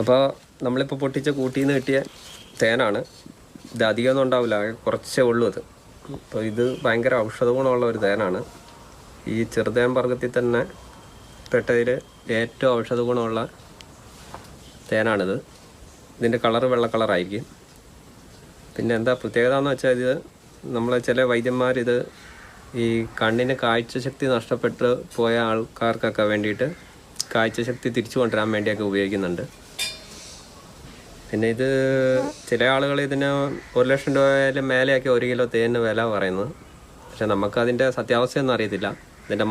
അപ്പോൾ നമ്മളിപ്പോൾ പൊട്ടിച്ച കൂട്ടിയിൽ നിന്ന് കിട്ടിയ തേനാണ്. ഇത് അധികമൊന്നും ഉണ്ടാവില്ല കുറച്ചേ ഉള്ളൂ അത്. അപ്പോൾ ഇത് ഭയങ്കര ഔഷധ ഗുണമുള്ള ഒരു തേനാണ്. ഈ ചെറുതേൻ വർഗത്തിൽ തന്നെ പെട്ടതിൽ ഏറ്റവും ഔഷധ ഗുണമുള്ള തേനാണിത്. ഇതിന്റെ കളറ് വെള്ള കളറായിരിക്കും. പിന്നെ എന്താ പ്രത്യേകത എന്ന് വെച്ചാൽ ഇത് നമ്മളെ ചില വൈദ്യന്മാർ ഇത് ഈ കണ്ണിന് കാഴ്ചശക്തി നഷ്ടപ്പെട്ട് പോയ ആൾക്കാർക്കൊക്കെ വേണ്ടിയിട്ട് കാഴ്ചശക്തി തിരിച്ചു കൊണ്ടുവരാൻ വേണ്ടിയൊക്കെ ഉപയോഗിക്കുന്നുണ്ട്. പിന്നെ ഇത് ചില ആളുകൾ ഇതിന് ഒരു ലക്ഷം രൂപയിലും മേലെയൊക്കെ ഒരു കിലോ തേനിന് വില പറയുന്നത് പക്ഷെ നമുക്കതിന്റെ സത്യാവസ്ഥയൊന്നും അറിയത്തില്ല. ഇതിന്റെ